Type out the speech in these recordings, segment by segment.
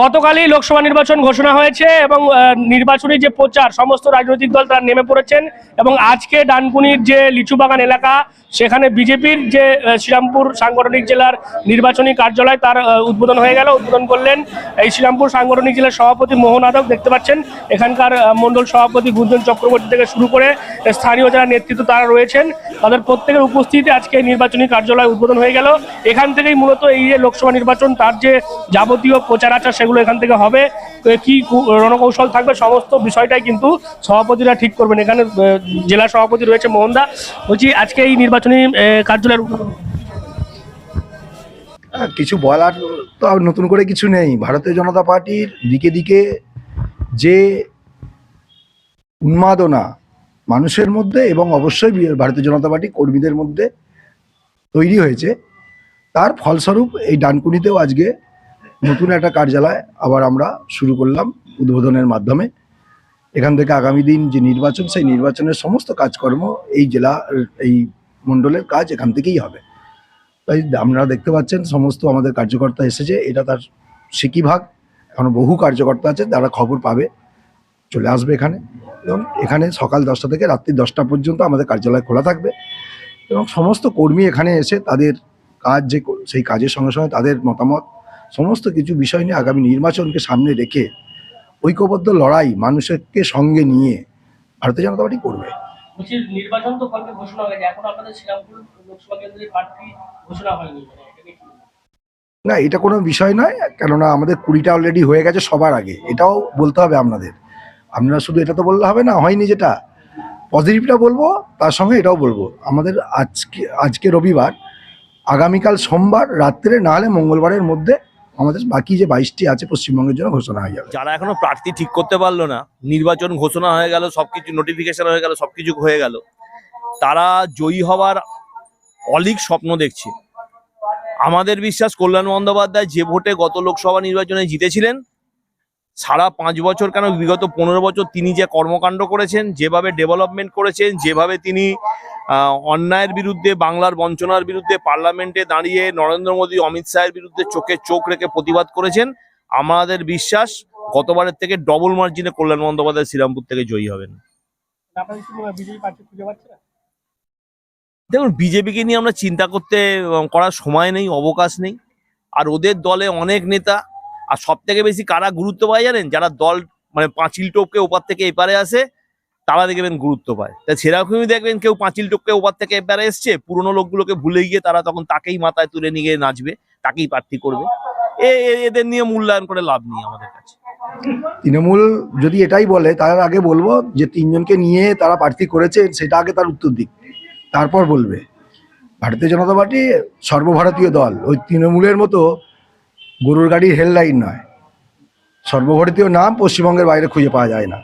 গতকালই লোকসভা নির্বাচন ঘোষণা হয়েছে এবং নির্বাচনী যে প্রচার, সমস্ত রাজনৈতিক দল তারা নেমে পড়েছেন এবং আজকে ডানকুনির যে লিচুবাগান এলাকা, সেখানে বিজেপির যে শ্রীরামপুর সাংগঠনিক জেলার নির্বাচনী কার্যালয় তার উদ্বোধন হয়ে গেল, উদ্বোধন করলেন এই শ্রীরামপুর সাংগঠনিক জেলার সভাপতি মোহন আদক, দেখতে পাচ্ছেন। এখানকার মণ্ডল সভাপতি গুঞ্জন চক্রবর্তী থেকে শুরু করে স্থানীয় যারা নেতৃত্ব তারা রয়েছেন, তাদের প্রত্যেকের উপস্থিতিতে আজকে নির্বাচনী কার্যালয় উদ্বোধন হয়ে গেল। এখান থেকেই মূলত এই যে লোকসভা নির্বাচন, তার যে যাবতীয় প্রচার আচার সেগুলো এখান থেকে হবে। কি রণকৌশল থাকবে সমস্ত বিষয়টাই কিন্তু সভাপতিরা ঠিক করবেন। এখানে জেলা সভাপতি রয়েছে মোহনদা বলছি, আজকে এই নির্বাচনী কার্যালয়ের কিছু বলার তো নতুন করে কিছু নেই। ভারতীয় জনতা পার্টির দিকে দিকে যে উন্মাদনা মানুষের মধ্যে এবং অবশ্যই ভারতীয় জনতা পার্টি কর্মীদের মধ্যে তৈরি হয়েছে, তার ফলস্বরূপ এই ডানকুনিতেও আজকে নতুন একটা কার্যালয় আবার আমরা শুরু করলাম উদ্বোধনের মাধ্যমে। এখান থেকে আগামী দিন যে নির্বাচন, সেই নির্বাচনের সমস্ত কাজকর্ম এই জেলা, এই মণ্ডলের কাজ এখান থেকেই হবে। তাই আপনারা দেখতে পাচ্ছেন সমস্ত আমাদের কার্যকর্তা এসেছে, এটা তার সিকি ভাগ। এখন বহু কার্যকর্তা আছে, তারা খবর পাবে, চলে আসবে এখানে। এবং এখানে সকাল দশটা থেকে রাত্রি দশটা পর্যন্ত আমাদের কার্যালয় খোলা থাকবে। এবং সমস্ত কর্মী এখানে এসে তাদের কাজ যে, সেই কাজের সঙ্গে সঙ্গে তাদের মতামত সমস্ত কিছু বিষয় নিয়ে আগামী নির্বাচনকে সামনে রেখে ঐক্যবদ্ধ লড়াই মানুষকে সঙ্গে নিয়ে ভারতীয় জনতা পার্টি করবে। নির্বাচন তো ঘোষণা এখন আপনাদের শ্রীরামপুর লোকসভা কেন্দ্রের প্রার্থী ঘোষণা হয়নি মানে না এটা কোনো বিষয় নয় কেননা আমাদের কুড়িটা অলরেডি হয়ে গেছে সবার আগে এটাও বলতে হবে আপনাদের। আপনারা শুধু এটা তো বললে হবে না হয়নি যেটা। পজিটিভটা বলব তার সঙ্গে এটাও বলব আমাদের আজকে আজকে রবিবার আগামীকাল সোমবার রাত্রে না হলে মঙ্গলবারের মধ্যে আমাদের বাকি যে বাইশটি আছে পশ্চিমবঙ্গের জন্য ঘোষণা হয়ে যাবে। যারা এখনও প্রার্থী ঠিক করতে পারল না, নির্বাচন ঘোষণা হয়ে গেল, সবকিছু নোটিফিকেশন হয়ে গেল, সবকিছু হয়ে গেল, তারা জয়ী হওয়ার অলিক স্বপ্ন দেখছে। আমাদের বিশ্বাস কল্যাণ বন্দ্যোপাধ্যায় যে ভোটে গত লোকসভা নির্বাচনে জিতেছিলেন সারা পাঁচ বছর কেন? বিগত পনেরো বছর তিনি যে কর্মকাণ্ড করেছেন যেভাবে ডেভেলপমেন্ট করেছেন যেভাবে তিনি অন্যায়ের বিরুদ্ধে বাংলার বঞ্চনার বিরুদ্ধে পার্লামেন্টে দাঁড়িয়ে নরেন্দ্র মোদী অমিত শাহের বিরুদ্ধে চোখে চোখ রেখে প্রতিবাদ করেছেন আমাদের বিশ্বাস গতবারের থেকে ডবল মার্জিনে কল্যাণ বন্দ্যোপাধ্যায় শ্রীরামপুর থেকে জয়ী হবেন। দেখুন বিজেপিকে নিয়ে আমরা চিন্তা করতে করার সময় নেই অবকাশ নেই। আর ওদের দলে অনেক নেতা আর সব থেকে বেশি কারা গুরুত্ব পায় জানেন? যারা দল মানে পাঁচিল টোপকে ওপার থেকে এপারে আসে, তারা দেখবেন গুরুত্ব পায়। তাই সেরকমই দেখবেন কেউ পাঁচিল টোপকে ওপার থেকে এপারে এসছে, পুরনো লোকগুলোকে ভুলে গিয়ে তারা তখন তাকেই মাথায় তুলে নিয়ে নাচবে, তাকেই প্রার্থী করবে। এ- এদের নিয়ে মূল্যায়ন করে লাভ নেই আমাদের কাছে। তৃণমূল যদি এটাই বলে, তার আগে বলব যে তিনজনকে নিয়ে তারা প্রার্থী করেছে, সেটা আগে তার উত্তর দিক। তারপর বলবে, ভারতীয় জনতা পার্টি সর্বভারতীয় দল, ওই তৃণমূলের মতো গরুর গাড়ির হেডলাইন নয়। সর্বভারতীয় নাম পশ্চিমবঙ্গের বাইরে খুঁজে পাওয়া যায় না।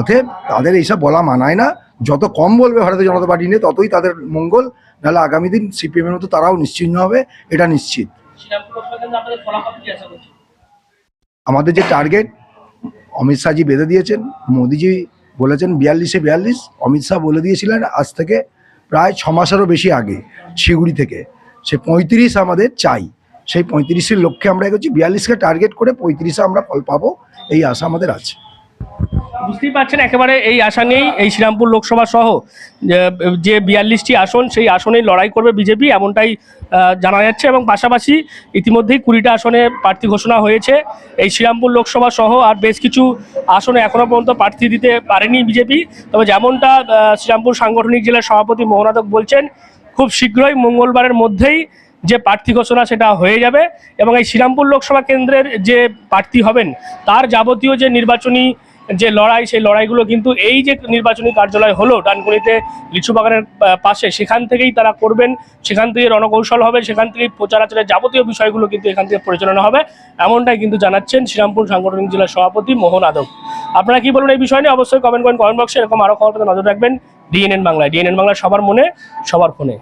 অতএব তাদের এইসব বলা মানায় না। যত কম বলবে ভারতীয় জনতা পার্টি নিয়ে, ততই তাদের মঙ্গল। নাহলে আগামী দিন সিপিএমের মতো তারাও নিশ্চিহ্ন হবে, এটা নিশ্চিত। আমাদের যে টার্গেট অমিত শাহজি বেঁধে দিয়েছেন মোদিজি বলেছেন বিয়াল্লিশে বিয়াল্লিশ, অমিত শাহ বলে দিয়েছিলেন আজ থেকে প্রায় ছ মাসেরও বেশি আগে শিগুড়ি থেকে। সে পঁয়ত্রিশ আমাদের চাই। সেই পঁয়ত্রিশের লক্ষ্যে আমরা এগোচ্ছি। বিয়াল্লিশকে টার্গেট করে পঁয়ত্রিশে আমরা ফল পাবো, এই আশা আমাদের আছে। বুঝতেই পারছেন, একেবারে এই আশা নেই এই শ্রীরামপুর লোকসভা সহ, যে- বিয়াল্লিশটি আসন, সেই আসনেই লড়াই করবে বিজেপি, এমনটাই জানা যাচ্ছে এবং পাশাপাশি ইতিমধ্যেই কুড়িটা আসনে প্রার্থী ঘোষণা হয়েছে। এই শ্রীরামপুর লোকসভা সহ আর বেশ কিছু আসনে এখনও পর্যন্ত প্রার্থী দিতে পারেনি বিজেপি। তবে যেমনটা শ্রীরামপুর সাংগঠনিক জেলার সভাপতি মোহনাদক বলছেন, খুব শীঘ্রই মঙ্গলবারের মধ্যেই যে প্রার্থী ঘোষণা সেটা হয়ে যাবে এবং এই শ্রীরামপুর লোকসভা কেন্দ্রের যে প্রার্থী হবেন, তার যাবতীয় যে নির্বাচনী যে লড়াই, সেই লড়াইগুলো কিন্তু এই যে নির্বাচনী কার্যালয় হলো ডানকুনিতে লিচু বাগানের পাশে, সেখান থেকেই তারা করবেন। সেখান থেকে রণকৌশল হবে, সেখান থেকেই প্রচার আচারের যাবতীয় বিষয়গুলো কিন্তু এখান থেকে পরিচালনা হবে। এমনটাই কিন্তু জানাচ্ছেন শ্রীরামপুর সাংগঠনিক জেলার সভাপতি মোহন আদক। আপনারা কি বলুন এই বিষয় নিয়ে? অবশ্যই কমেন্ট করেন কমেন্ট বক্সে এরকম আরও খবর নজর রাখবেন। ডিএনএন বাংলায়। ডিএনএন বাংলা সবার মনে, সবার ফোনে।